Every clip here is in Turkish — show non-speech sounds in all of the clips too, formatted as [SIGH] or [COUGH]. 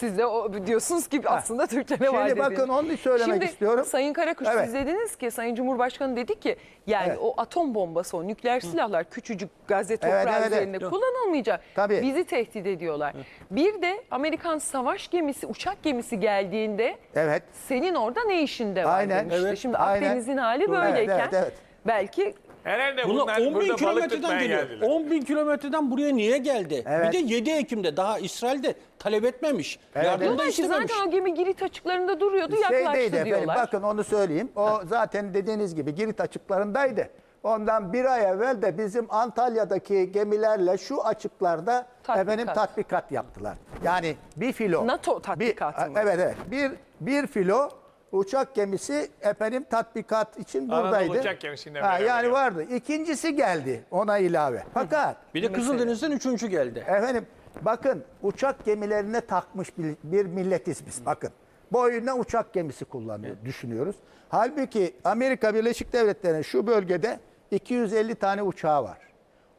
Siz de o diyorsunuz ki aslında Türkçe ne var Şimdi bakın dediğiniz. onu söylemek Şimdi, istiyorum. Sayın Karakuş Evet. siz dediniz ki Sayın Cumhurbaşkanı dedi ki yani Evet. o atom bombası o nükleer silahlar küçücük Gazze toprağı evet, evet. üzerinde kullanılmayacak. Tabii. Bizi tehdit ediyorlar. Bir de Amerikan savaş gemisi uçak gemisi geldiğinde Evet. senin orada ne işinde var Aynen, demişti. evet, Şimdi aynen. Akdeniz'in hali Evet, böyleyken evet, evet. belki Herhalde Bunlar bunlar 10 bin burada balık kilometreden tutmaya geliyor. geldiler. 10 bin kilometreden buraya niye geldi? Evet. Bir de 7 Ekim'de daha İsrail'de talep etmemiş. Evet, Yardım da ki istememiş. zaten o gemi Girit açıklarında duruyordu yaklaştı Şeydeydi efendim diyorlar. bakın onu söyleyeyim. O zaten dediğiniz gibi Girit açıklarındaydı. Ondan bir ay evvel de bizim Antalya'daki gemilerle şu açıklarda Tatbikat. efendim tatbikat yaptılar. Yani bir filo. NATO tatbikatı bir, mı? Evet evet. Bir, bir filo uçak gemisi efendim tatbikat için Anadolu buradaydı. uçak gemisiyle ha, beraber yani yaptı. vardı. İkincisi geldi ona ilave. Fakat Bir de Kızıldeniz'den üçüncü geldi. Efendim bakın uçak gemilerine takmış bir, bir milletiz biz bakın. Boyuna uçak gemisi kullanıyor düşünüyoruz. Halbuki Amerika Birleşik Devletleri'nin şu bölgede 250 tane uçağı var.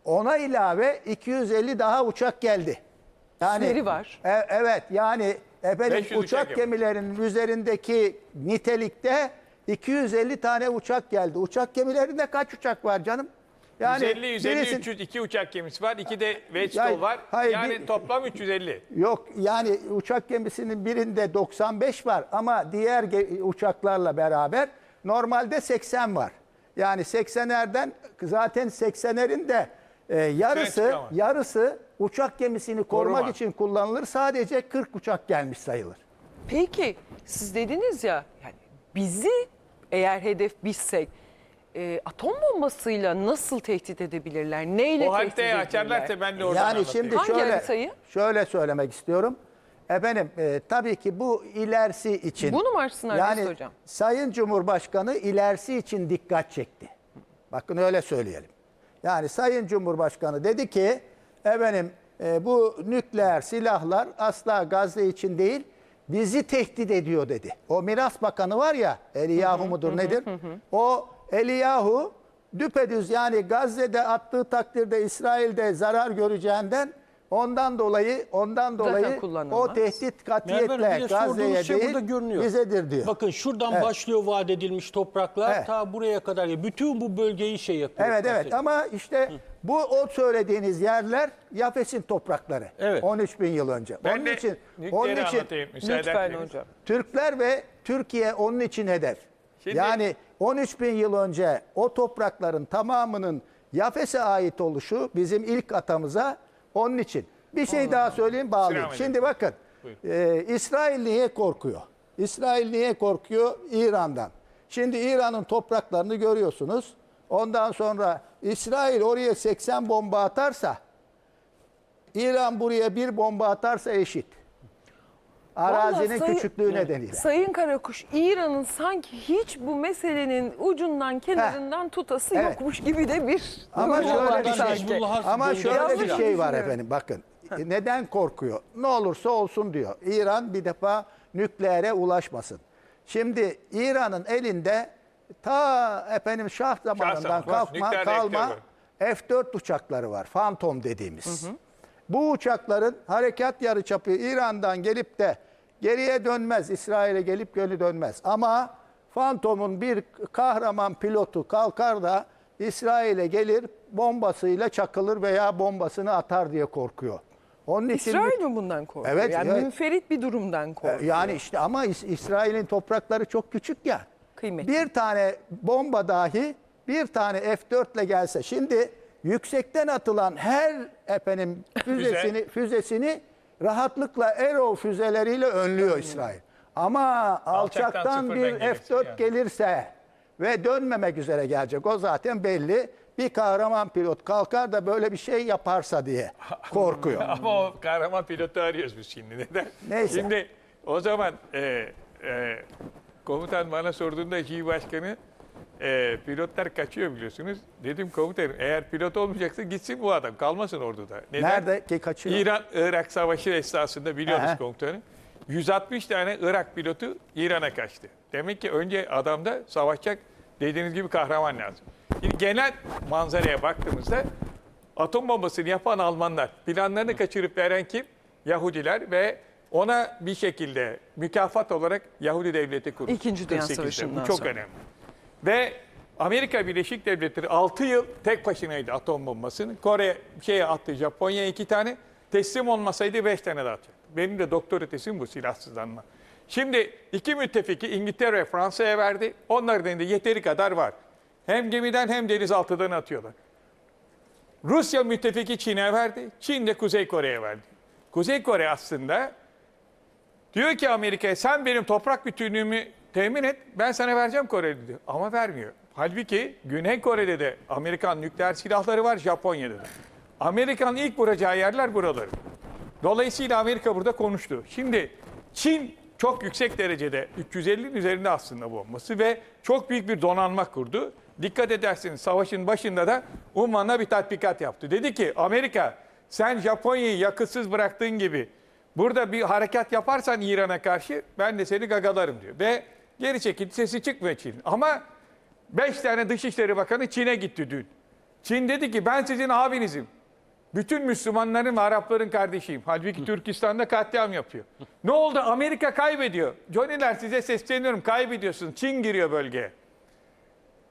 Ona ilave 250 daha uçak geldi. Yani Veri var. E- evet yani efendim 500 uçak uçak gemilerinin üzerindeki nitelikte 250 tane uçak geldi. Uçak gemilerinde kaç uçak var canım? 150, 150, birisi- 300, iki uçak gemisi var. iki de Vechkol Ya, var. hayır, yani bir- toplam 350. Yok yani uçak gemisinin birinde 95 var ama diğer ge- uçaklarla beraber normalde 80 var. Yani 80'lerden zaten 80'lerin de e, yarısı yarısı uçak gemisini korumak Koruma. için kullanılır. Sadece 40 uçak gelmiş sayılır. Peki siz dediniz ya yani bizi eğer hedef bizsek e, atom bombasıyla nasıl tehdit edebilirler? Neyle O tehdit haritayı edebilirler? açarlarsa ben de oradan Yani anlatayım. şimdi Hangi şöyle haritayı? şöyle söylemek istiyorum. Efendim e, tabii ki bu ilerisi için. Bunu mu açsınlar Yani Hocam? Sayın Cumhurbaşkanı ilerisi için dikkat çekti. Bakın öyle söyleyelim. Yani Sayın Cumhurbaşkanı dedi ki efendim e, bu nükleer silahlar asla Gazze için değil bizi tehdit ediyor dedi. O Miras Bakanı var ya Eliyahu mudur nedir? O Eliyahu düpedüz yani Gazze'de attığı takdirde İsrail'de zarar göreceğinden ondan dolayı ondan dolayı o tehdit katiyetle de Gazze'ye şey değil görünüyor. bizedir diyor. Bakın şuradan Evet. başlıyor vaat edilmiş topraklar Evet. ta buraya kadar. Bütün bu bölgeyi şey yapıyor. Evet evet kastediyor. ama işte bu o söylediğiniz yerler Yafes'in toprakları. Evet. 13 bin yıl önce. Ben onun de için onun için Lütfen hocam. Türkler ve Türkiye onun için hedef. Şimdi- yani 13 bin yıl önce o toprakların tamamının Yafes'e ait oluşu bizim ilk atamıza onun için. Bir şey daha söyleyeyim bağlayayım. Şimdi bakın e, İsrail niye korkuyor? İsrail niye korkuyor? İran'dan. Şimdi İran'ın topraklarını görüyorsunuz. Ondan sonra İsrail oraya 80 bomba atarsa İran buraya bir bomba atarsa eşit. Arazinin Vallahi sayı- küçüklüğü nedeniyle. Sayın Karakuş, İran'ın sanki hiç bu meselenin ucundan kenarından tutası Evet. yokmuş gibi de bir Ama şöyle var bir şey- sanki. Hizbullah'a Ama şöyle bir şey var efendim bakın. E, Neden korkuyor? Ne olursa olsun diyor. İran bir defa nükleere ulaşmasın. Şimdi İran'ın elinde ta efendim Şah zamanından zamanı, kalkma nükleer kalma reaktör F-4 uçakları var. Phantom dediğimiz. Bu uçakların harekat yarıçapı İran'dan gelip de geriye dönmez. İsrail'e gelip geri dönmez. Ama Phantom'un bir kahraman pilotu kalkar da İsrail'e gelir bombasıyla çakılır veya bombasını atar diye korkuyor. Onun için İsrail mi bundan korkuyor? Evet, yani evet. münferit bir durumdan korkuyor. e, yani işte ama İs- İsrail'in toprakları çok küçük ya. Kıymetli. Bir tane bomba dahi bir tane F4 ile gelse şimdi yüksekten atılan her efendim füzesini füzesini rahatlıkla Arrow füzeleriyle önlüyor İsrail. Ama alçaktan sıfırdan bir gelirse F4 yani. gelirse ve dönmemek üzere gelecek o zaten belli. Bir kahraman pilot kalkar da böyle bir şey yaparsa diye [LAUGHS] korkuyor. Ama o kahraman pilotu arıyoruz biz şimdi. Neden? Neyse. Şimdi o zaman e, e, komutan bana sorduğunda İİ Başkanı e, pilotlar kaçıyor biliyorsunuz. Dedim komutanım eğer pilot olmayacaksa gitsin bu adam kalmasın orduda. Neden? Nerede ki kaçıyor? İran-Irak savaşı esnasında biliyoruz Aha. komutanım. 160 tane Irak pilotu İran'a kaçtı. Demek ki önce adamda savaşacak dediğiniz gibi kahraman lazım. Şimdi genel manzaraya baktığımızda atom bombasını yapan Almanlar, planlarını kaçırıp veren kim? Yahudiler ve Ona bir şekilde mükafat olarak Yahudi devleti kurdu. İkinci Dünya 48'de. Savaşı'ndan Bu çok sonra. önemli. Ve Amerika Birleşik Devletleri 6 yıl tek başınaydı atom bombasını. Kore şeye attı Japonya iki tane. Teslim olmasaydı 5 tane daha atacaktı. Benim de doktora tesim bu silahsızlanma. Şimdi iki müttefiki İngiltere ve Fransa'ya verdi. Onların elinde yeteri kadar var. Hem gemiden hem denizaltıdan atıyorlar. Rusya müttefiki Çin'e verdi. Çin de Kuzey Kore'ye verdi. Kuzey Kore aslında diyor ki Amerika'ya sen benim toprak bütünlüğümü temin et ben sana vereceğim Kore'de diyor. Ama vermiyor. Halbuki Güney Kore'de de Amerikan nükleer silahları var Japonya'da da. Amerikan ilk vuracağı yerler buraları. Dolayısıyla Amerika burada konuştu. Şimdi Çin çok yüksek derecede 350'nin üzerinde aslında bombası ve çok büyük bir donanma kurdu. Dikkat ederseniz savaşın başında da Umman'a bir tatbikat yaptı. Dedi ki Amerika sen Japonya'yı yakıtsız bıraktığın gibi burada bir harekat yaparsan İran'a karşı ben de seni gagalarım diyor. Ve geri çekildi sesi çıkmıyor Çin. Ama 5 tane Dışişleri Bakanı Çin'e gitti dün. Çin dedi ki ben sizin abinizim. Bütün Müslümanların ve Arapların kardeşiyim. Halbuki Türkistan'da katliam yapıyor. Ne oldu? Amerika kaybediyor. Johnny'ler size sesleniyorum. Kaybediyorsun. Çin giriyor bölgeye.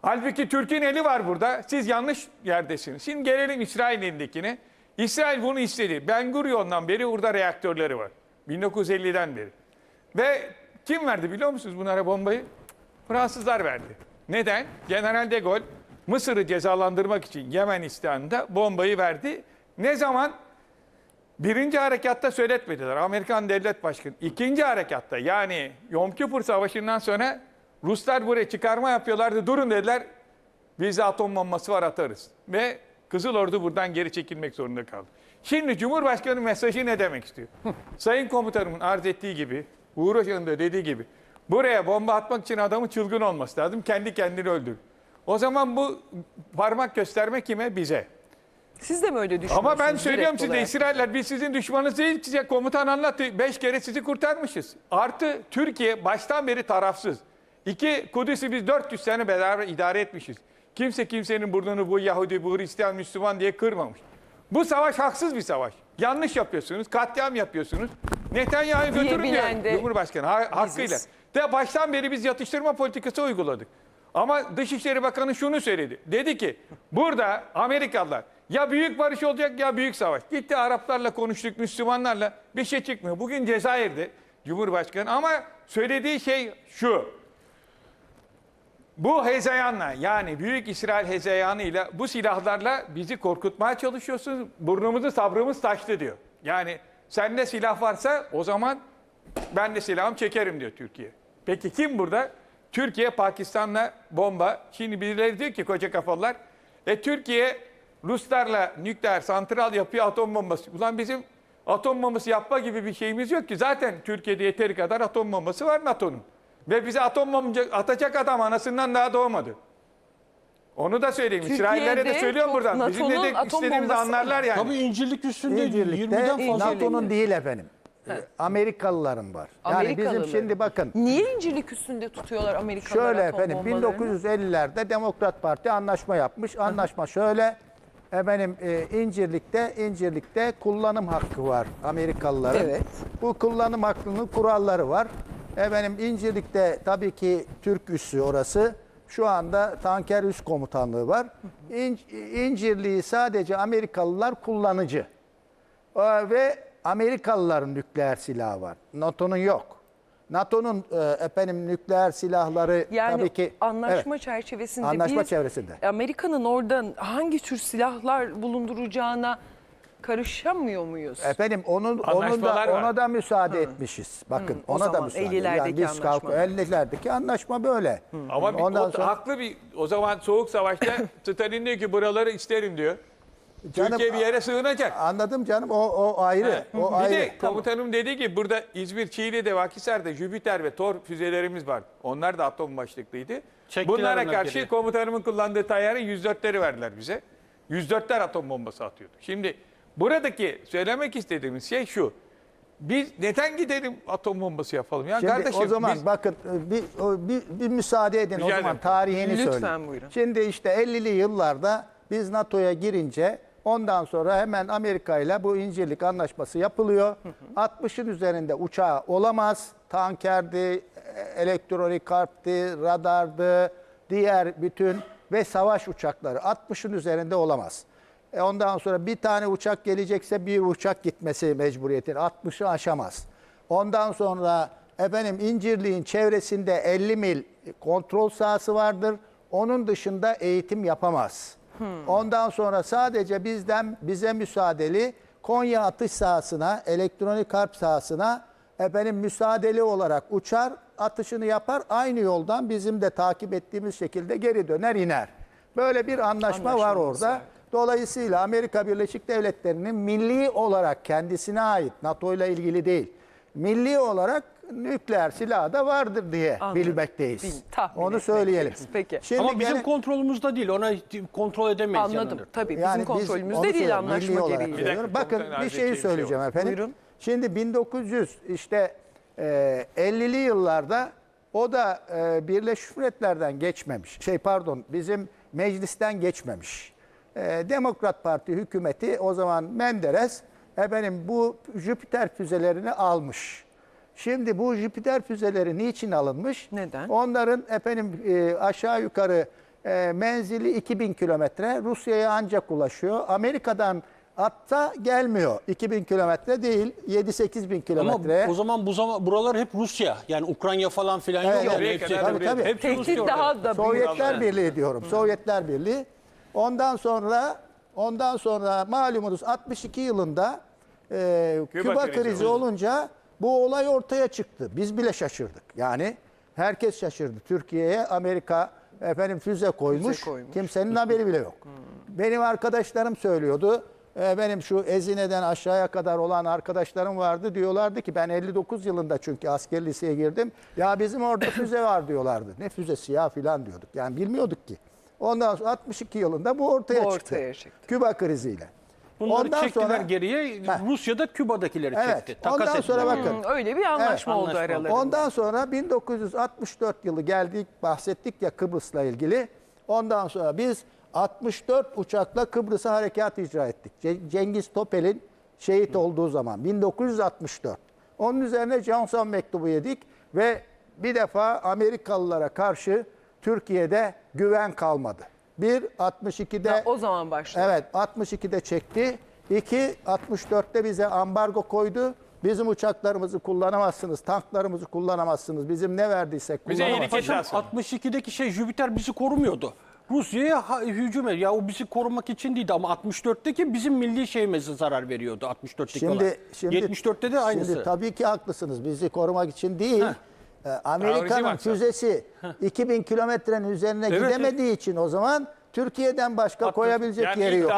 Halbuki Türk'ün eli var burada. Siz yanlış yerdesiniz. Şimdi gelelim İsrail elindekine. İsrail bunu istedi. Ben Gurion'dan beri burada reaktörleri var. 1950'den beri. Ve kim verdi biliyor musunuz bunlara bombayı? Fransızlar verdi. Neden? General de Gaulle Mısır'ı cezalandırmak için Yemenistan'da bombayı verdi. Ne zaman? Birinci harekatta söyletmediler. Amerikan devlet başkanı. İkinci harekatta yani Yom Kippur Savaşı'ndan sonra Ruslar buraya çıkarma yapıyorlardı. Durun dediler. Bizde atom bombası var atarız. Ve Kızıl Ordu buradan geri çekilmek zorunda kaldı. Şimdi Cumhurbaşkanı mesajı ne demek istiyor? Sayın komutanımın arz ettiği gibi, Uğur Hoca'nın da dediği gibi, buraya bomba atmak için adamın çılgın olması lazım. Kendi kendini öldür. O zaman bu parmak gösterme kime? Bize. Siz de mi öyle düşünüyorsunuz? Ama ben söylüyorum size olarak? İsrailler biz sizin düşmanınız değil size komutan anlattı. Beş kere sizi kurtarmışız. Artı Türkiye baştan beri tarafsız. İki Kudüs'ü biz 400 sene beraber idare etmişiz. Kimse kimsenin burnunu bu Yahudi, bu Hristiyan, Müslüman diye kırmamış. Bu savaş haksız bir savaş. Yanlış yapıyorsunuz, katliam yapıyorsunuz. Netanyahu'yu götürün diyor Cumhurbaşkanı ha- hakkıyla. De baştan beri biz yatıştırma politikası uyguladık. Ama Dışişleri Bakanı şunu söyledi. Dedi ki burada Amerikalılar ya büyük barış olacak ya büyük savaş. Gitti Araplarla konuştuk, Müslümanlarla bir şey çıkmıyor. Bugün Cezayir'de Cumhurbaşkanı ama söylediği şey şu. Bu hezeyanla yani Büyük İsrail hezeyanıyla bu silahlarla bizi korkutmaya çalışıyorsunuz. Burnumuzu sabrımız taştı diyor. Yani sende silah varsa o zaman ben de silahımı çekerim diyor Türkiye. Peki kim burada? Türkiye Pakistan'la bomba. Şimdi birileri diyor ki koca kafalılar. E Türkiye Ruslarla nükleer santral yapıyor atom bombası. Ulan bizim atom bombası yapma gibi bir şeyimiz yok ki. Zaten Türkiye'de yeteri kadar atom bombası var NATO'nun. Ve bize atom bomba atacak adam anasından daha doğmadı. Onu da söyleyeyim. İsraillere de söylüyorum buradan. Bizim de istediğimizi anlarlar yani. Tabii İncirlik üstünde İncirlik'te 20'den fazla. NATO'nun değil efendim. Amerikalıların var. Yani bizim mı? şimdi bakın Niye incirlik üstünde tutuyorlar Amerikalılar Şöyle efendim bombalarını? 1950'lerde Demokrat Parti anlaşma yapmış. Anlaşma şöyle efendim e, İncirlik'te İncirlik'te kullanım hakkı var Amerikalıların. Evet. Bu kullanım hakkının kuralları var. Efendim İncirlik'te tabii ki Türk üssü orası. Şu anda tanker üst komutanlığı var. İn- İncirliği sadece Amerikalılar kullanıcı. Ee, Ve Amerikalıların nükleer silahı var. NATO'nun yok. NATO'nun e, efendim nükleer silahları Yani tabii ki anlaşma evet, çerçevesinde Anlaşma biz çevresinde. Amerika'nın oradan hangi tür silahlar bulunduracağına karışamıyor muyuz? Efendim onun onun da var. ona da müsaade etmişiz. Bakın o ona da zaman müsaade. 50'lerdeki biz kalk- anlaşma. 50'lerdeki anlaşma böyle. Ama bir, Ondan o, sonra- haklı bir o zaman soğuk savaşta [LAUGHS] Stalin diyor ki buraları isterim diyor. Canım, Türkiye bir yere sığınacak. Anladım canım o o ayrı. O bir ayrı. de komutanım dedi ki burada İzmir, Çiğli'de, Vakisar'da Jüpiter ve Tor füzelerimiz var. Onlar da atom başlıklıydı. Çektiler Bunlara karşı geri. komutanımın kullandığı tayyarın 104'leri verdiler bize. 104'ler atom bombası atıyordu. Şimdi buradaki söylemek istediğimiz şey şu. Biz neden gidelim atom bombası yapalım? Ya Şimdi kardeşim o zaman biz bakın e, bir, bir, bir müsaade edin Rica o zaman tarihini Lütfen söyleyeyim. buyurun. Şimdi işte 50'li yıllarda biz NATO'ya girince Ondan sonra hemen Amerika ile bu incirlik anlaşması yapılıyor. 60'ın üzerinde uçağı olamaz. Tankerdi, elektronik harpti, radardı, diğer bütün ve savaş uçakları 60'ın üzerinde olamaz. E ondan sonra bir tane uçak gelecekse bir uçak gitmesi mecburiyeti 60'ı aşamaz. Ondan sonra efendim İncirliğin çevresinde 50 mil kontrol sahası vardır. Onun dışında eğitim yapamaz. Ondan sonra sadece bizden bize müsaadeli Konya atış sahasına, elektronik harp sahasına efendim müsaadeli olarak uçar, atışını yapar. Aynı yoldan bizim de takip ettiğimiz şekilde geri döner iner. Böyle bir anlaşma var Anlaşmamız orada. var. Dolayısıyla Amerika Birleşik Devletleri'nin milli olarak kendisine ait, NATO ile ilgili değil, milli olarak nükleer silahı da vardır diye Anladım. bilmekteyiz. Bil- tahmin Onu söyleyelim. Peki. Şimdi Ama bizim gene- kontrolümüzde değil. Ona kontrol edemeyiz. Anladım. yanılır. Tabii Yani bizim biz onu kontrolümüzde değil söylüyorum, milli anlaşma olarak gereği. Bir dakika, Bakın bir şeyi şey söyleyeceğim var. efendim. Buyurun. Şimdi 1900 işte e, 50'li yıllarda o da e, Birleşmiş Milletler'den geçmemiş. Şey pardon bizim meclisten geçmemiş. E, Demokrat Parti hükümeti o zaman Menderes efendim bu Jüpiter füzelerini almış. Şimdi bu Jüpiter füzeleri niçin alınmış? Neden? Onların efendim e, aşağı yukarı e, menzili 2000 kilometre. Rusya'ya ancak ulaşıyor. Amerika'dan hatta gelmiyor. 2000 kilometre değil 7-8 bin Ama kilometre. o zaman bu zaman buralar hep Rusya. Yani Ukrayna falan filan Evet, yok. Yani oraya hepsi, Tabii, tabii. hepsi Tehdit daha da. Sovyetler Birliği diyorum. Sovyetler Birliği. Ondan sonra ondan sonra malumunuz 62 yılında e, Küba Küba, krizi olunca bu olay ortaya çıktı. Biz bile şaşırdık. Yani herkes şaşırdı. Türkiye'ye Amerika efendim füze koymuş. Füze koymuş. Kimsenin haberi bile yok. Benim arkadaşlarım söylüyordu. E, Benim şu Ezine'den aşağıya kadar olan arkadaşlarım vardı. Diyorlardı ki ben 59 yılında çünkü asker liseye girdim. Ya bizim orada [COUGHS] füze var diyorlardı. Ne füzesi ya filan diyorduk. Yani bilmiyorduk ki. Ondan sonra 62 yılında bu ortaya, Bu çıktı. ortaya çıktı. Küba kriziyle. Bunları çektiler geriye. Heh. Rusya'da Küba'dakileri Evet. çekti. Takas Ondan sonra ettiler. bakın. Hmm, öyle bir anlaşma Evet, oldu anlaşma. aralarında. Ondan sonra 1964 yılı geldik bahsettik ya Kıbrıs'la ilgili. Ondan sonra biz 64 uçakla Kıbrıs'a harekat icra ettik. Ce- Cengiz Topel'in şehit olduğu zaman 1964. Onun üzerine Johnson mektubu yedik ve bir defa Amerikalılara karşı Türkiye'de güven kalmadı. Bir 62'de Ya, o zaman başladı. Evet 62'de çekti. 2 64'te bize ambargo koydu. Bizim uçaklarımızı kullanamazsınız, tanklarımızı kullanamazsınız. Bizim ne verdiysek Bize kullanamazsınız. iyilik Paşam Esasında. 62'deki şey Jüpiter bizi korumuyordu. Rusya'ya hücum ediyor. Ya o bizi korumak için değildi ama 64'teki bizim milli şeyimize zarar veriyordu 64'teki olan. Şimdi, şimdi 74'te de aynısı. Şimdi tabii ki haklısınız. Bizi korumak için değil. Heh. Ee, Amerika'nın füzesi 2000 kilometrenin üzerine Evet, gidemediği için o zaman Türkiye'den başka koyabilecek Yani yeri ilk yok.